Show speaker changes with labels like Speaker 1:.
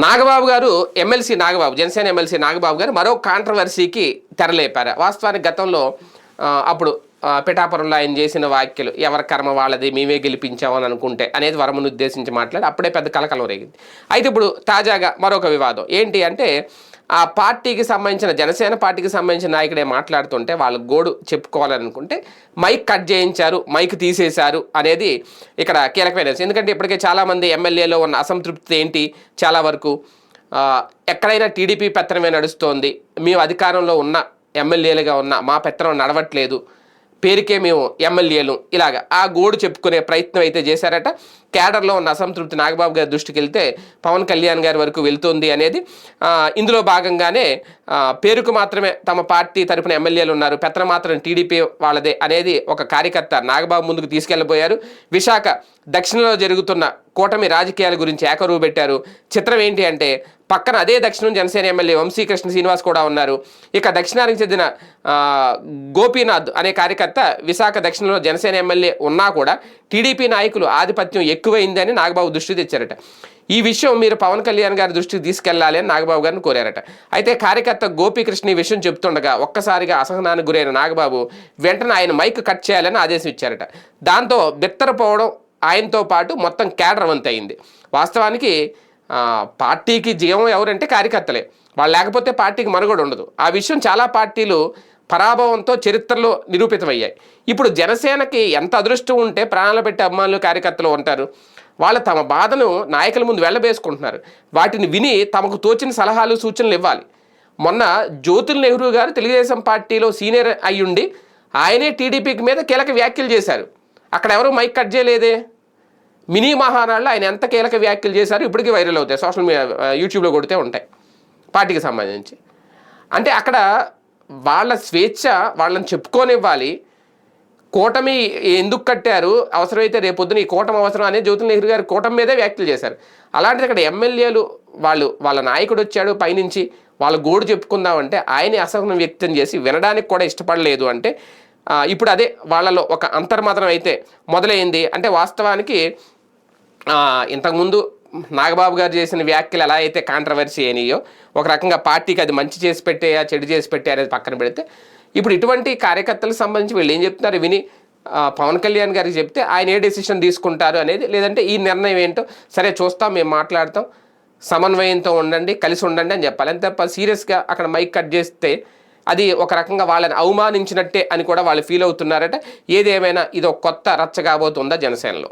Speaker 1: నాగబాబు గారు MLC Nagababu Janasena MLC Nagababu గారు మరో కాంట్రవర్సీకి తెరలేపారు. వాస్తవానికి గతంలో అప్పుడు పిఠాపురంలో ఆయన చేసిన వ్యాఖ్యలు ఎవరి కర్మ వాళ్ళది మేమే గెలిపించామని అనుకుంటే అనేది వరమును ఉద్దేశించి మాట్లాడి అప్పుడే పెద్ద కలకలం రేగింది. అయితే ఇప్పుడు తాజాగా మరొక వివాదం. ఏంటి అంటే ఆ పార్టీకి సంబంధించిన జనసేన పార్టీకి సంబంధించిన నాయకుడే మాట్లాడుతుంటే వాళ్ళ గోడు చెప్పుకోవాలనుకుంటే మైక్ కట్ చేయించారు మైక్ తీసేశారు అనేది ఇక్కడ కీలకమైన ఎందుకంటే ఇప్పటికే చాలామంది ఎమ్మెల్యేలో ఉన్న అసంతృప్తి ఏంటి? చాలా వరకు ఎక్కడైనా టీడీపీ పెత్తనమే నడుస్తోంది. మేము అధికారంలో ఉన్న ఎమ్మెల్యేలుగా ఉన్న మా పెత్తనం నడవట్లేదు. పేరుకే మేము ఎమ్మెల్యేలు. ఇలాగ ఆ గోడు చెప్పుకునే ప్రయత్నం అయితే చేశారట. క్యాడర్లో ఉన్న అసంతృప్తి నాగబాబు గారి దృష్టికి వెళ్తే పవన్ కళ్యాణ్ గారి వరకు వెళ్తుంది అనేది ఇందులో భాగంగానే పేరుకు మాత్రమే తమ పార్టీ తరపున ఎమ్మెల్యేలు ఉన్నారు. పెత్తనం మాత్రం టీడీపీ వాళ్ళదే అనేది ఒక కార్యకర్త నాగబాబు ముందుకు తీసుకెళ్ళబోయారు విశాఖ దక్షిణలో జరుగుతున్న కూటమి రాజకీయాల గురించి ఏకరువు పెట్టారు. చిత్రం ఏంటి అంటే పక్కన అదే దక్షిణం జనసేన ఎమ్మెల్యే వంశీకృష్ణ శ్రీనివాస్ కూడా ఉన్నారు. ఇక దక్షిణానికి చెందిన గోపీనాథ్ అనే కార్యకర్త విశాఖ దక్షిణంలో జనసేన ఎమ్మెల్యే ఉన్నా కూడా టీడీపీ నాయకులు ఆధిపత్యం ఎక్కువైందని నాగబాబు దృష్టి తెచ్చారట. ఈ విషయం మీరు పవన్ కళ్యాణ్ గారి దృష్టికి తీసుకెళ్ళాలి అని నాగబాబు గారిని కోరారట. అయితే కార్యకర్త గోపీకృష్ణ ఈ విషయం చెప్తుండగా ఒక్కసారిగా అసహనానికి గురైన నాగబాబు వెంటనే ఆయన మైక్ కట్ చేయాలని ఆదేశం ఇచ్చారట. దాంతో బిత్తరపోవడం ఆయనతో పాటు మొత్తం క్యాడర్ వంత అయింది వాస్తవానికి పార్టీకి జీవం ఎవరంటే కార్యకర్తలే. వాళ్ళు లేకపోతే పార్టీకి మనుగడ ఉండదు. ఆ విషయం చాలా పార్టీలు పరాభవంతో చరిత్రలో నిరూపితమయ్యాయి. ఇప్పుడు జనసేనకి ఎంత అదృష్టం ఉంటే ప్రాణాలు పెట్టే అభిమానులు కార్యకర్తలు ఉంటారు. వాళ్ళు తమ బాధను నాయకుల ముందు వెళ్ళబేసుకుంటున్నారు వాటిని విని తమకు తోచిన సలహాలు సూచనలు ఇవ్వాలి. మొన్న జ్యోతుల్ నెహ్రూ గారు తెలుగుదేశం పార్టీలో సీనియర్ అయ్యుండి ఆయనే టీడీపీకి మీద కీలక వ్యాఖ్యలు చేశారు. అక్కడ ఎవరు మైక్ కట్ చేయలేదే? మినీ మహానాడులో ఆయన ఎంత కీలక వ్యాఖ్యలు చేశారు ఇప్పటికీ వైరల్ అవుతాయి. సోషల్ మీడియా యూట్యూబ్లో కొడితే ఉంటాయి. పార్టీకి సంబంధించి. అంటే అక్కడ వాళ్ళ స్వేచ్ఛ వాళ్ళని చెప్పుకోనివ్వాలి. కూటమి ఎందుకు కట్టారు? అవసరమైతే రేపొద్దున ఈ కూటమి అవసరం అనేది జ్యోతి నెహ్రూ గారు కూటమి మీదే వ్యాఖ్యలు చేశారు. అలాంటిది అక్కడ ఎమ్మెల్యేలు వాళ్ళు వాళ్ళ నాయకుడు వచ్చాడు పైనుంచి వాళ్ళ గోడు చెప్పుకుందామంటే ఆయనే అసహనం వ్యక్తం చేసి వినడానికి కూడా ఇష్టపడలేదు అంటే ఇప్పుడు అదే వాళ్ళలో ఒక అంతర్మతనం అయితే మొదలైంది. అంటే వాస్తవానికి ఇంతకుముందు నాగబాబు గారు చేసిన వ్యాఖ్యలు ఎలా అయితే కాంట్రవర్సీ అయినాయో ఒక రకంగా పార్టీకి అది మంచి చేసి పెట్టేయా చెడు చేసి పెట్టే అనేది పక్కన పెడితే ఇప్పుడు ఇటువంటి కార్యకర్తలకు సంబంధించి వీళ్ళు ఏం చెప్తున్నారు? విని పవన్ కళ్యాణ్ గారికి చెప్తే ఆయన ఏ డెసిషన్ తీసుకుంటారు అనేది లేదంటే ఈ నిర్ణయం ఏంటో సరే చూస్తాం మేము మాట్లాడతాం సమన్వయంతో ఉండండి కలిసి ఉండండి అని చెప్పాలి. అంతే తప్ప సీరియస్గా అక్కడ మైక్ కట్ చేస్తే అది ఒక రకంగా వాళ్ళని అవమానించినట్టే అని కూడా వాళ్ళు ఫీల్ అవుతున్నారట. ఏదేమైనా ఇది ఒక కొత్త రచ్చ కాబోతుందా జనసేనలో?